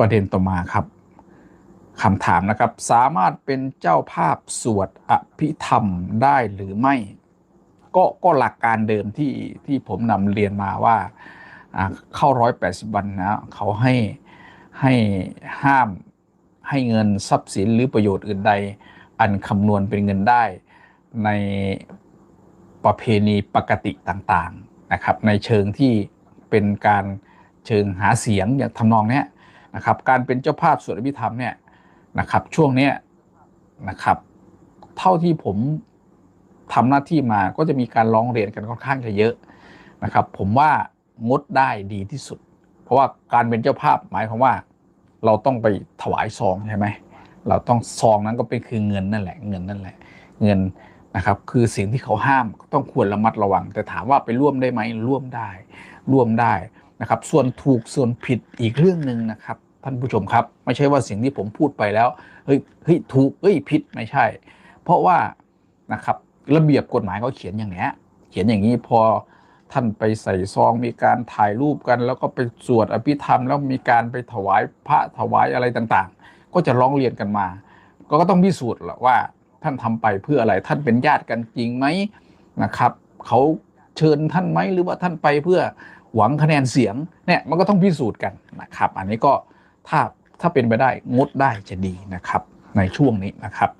ประเด็นต่อมาครับคำถามนะครับ สามารถเป็นเจ้าภาพสวดอภิธรรมได้หรือไม่ ก็ก็หลักการเดิมที่ที่ผมนำเรียนมาว่าเข้าร้อยแปดสิบวันนะเขาให้ให้ห้ามให้เงินทรัพย์สินหรือประโยชน์อื่นใด อันคำนวณเป็นเงินได้ในประเพณีปกติต่างๆนะครับ ในเชิงที่เป็นการเชิงหาเสียงอย่างทำนองนี้ นะครับการเป็นเจ้าภาพสวดอภิธรรมเนี่ยนะครับช่วงเนี้ยนะครับเท่าที่ผมทำหน้าที่มาก็จะมีการร้องเรียนกันค่อนข้างจะเยอะนะครับผมว่างดได้ดีที่สุด เพราะว่าการเป็นเจ้าภาพหมายความว่าเราต้องไปถวายซองใช่ไหมเราต้องซองนั้นก็เป็นคือเงินนั่นแหละเงินนั่นแหละ เงินนะครับคือสิ่งที่เขาห้ามต้องควรระมัดระวัง แต่ถามว่าไปร่วมได้ไหมร่วมได้ร่วมได้นะครับ ส่วนถูกส่วนผิดอีกเรื่องหนึ่งนะครับ ท่านผู้ชมครับ ไม่ใช่ว่าสิ่งที่ผมพูดไปแล้วเฮ้ยเฮ้ยถูกเฮ้ยผิดไม่ใช่ เพราะว่านะครับระเบียบกฎหมายเขาเขียนอย่างเนี้ยเขียนอย่างนี้พอท่านไปใส่ซองมีการถ่ายรูปกัน แล้วก็ไปสวดอภิธรรม แล้วมีการไปถวายพระถวายอะไรต่างๆ ก็จะร้องเรียนกันมา ก็ก็ต้องพิสูจน์แหละว่าท่านทำไปเพื่ออะไรท่านเป็นญาติกันจริงไหมนะครับเขาเชิญท่านไหมหรือว่าท่านไปเพื่อหวังคะแนนเสียงเนี่ยมันก็ต้องพิสูจน์กันนะครับ อันนี้ก็ ถ้าถ้าเป็นไปได้งดได้จะดีนะครับ ในช่วงนี้นะครับ